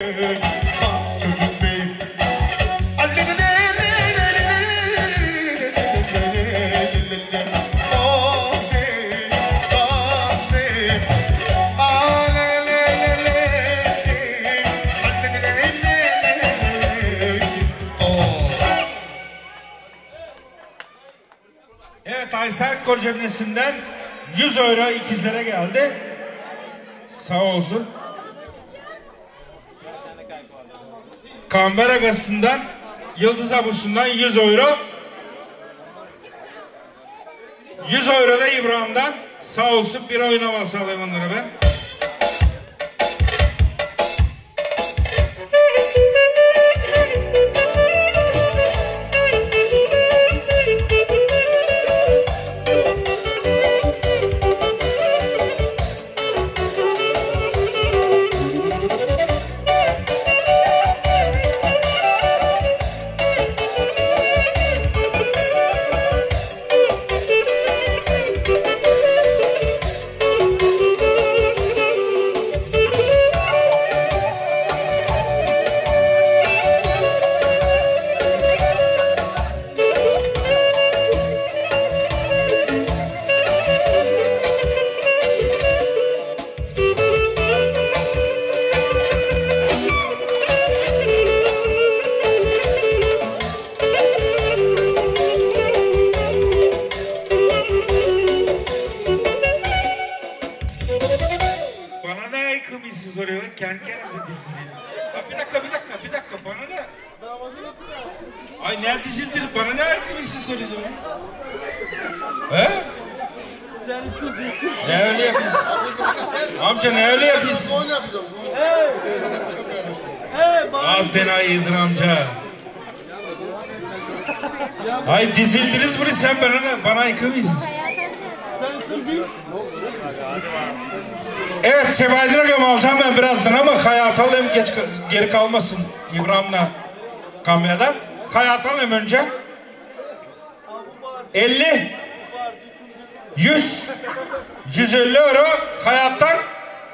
Evet Aysel Kocemlesi'nden 100 euro ikizlere geldi. Sağ olsun. Kamber Agası'ndan Yıldız Abusu'ndan 100 euro. 100 euro da İbrahim'den sağ olsun bir oynama sağlayayım onlara ben. Soruyor. Kendi kendinize dizilin. Ya Bir dakika bir dakika bir dakika bana ne? Ay ne dizildir? Bana ne aykımıysı soruyorsun? He? Ne öyle yapıyorsun? Amca ne öyle yapıyorsun? Onu yapacağım. Al beni ayıdır amca. Ay dizildiniz bunu sen bana ne? Bana aykımıysın. Evet Sebahattin Hocam alacağım ben birazdan ama hayat alayım geç geri kalmasın İbrahim'le kameradan. Hayat alayım önce. 50 100 150 euro hayattan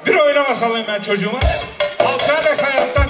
bir oynama salayım ben çocuğuma. Halkaya da hayattan.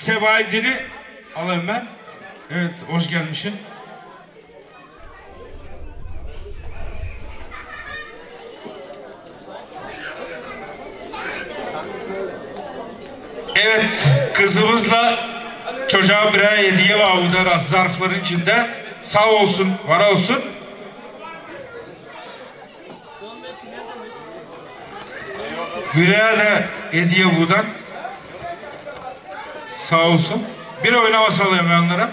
Evet Sebaidin'i alayım ben. Evet hoş gelmişsin. Evet kızımızla çocuğa birer hediye var burada zarfların içinde. Sağ olsun, var olsun. De hediye buradan. Sağ olsun. Bir oynama onlara.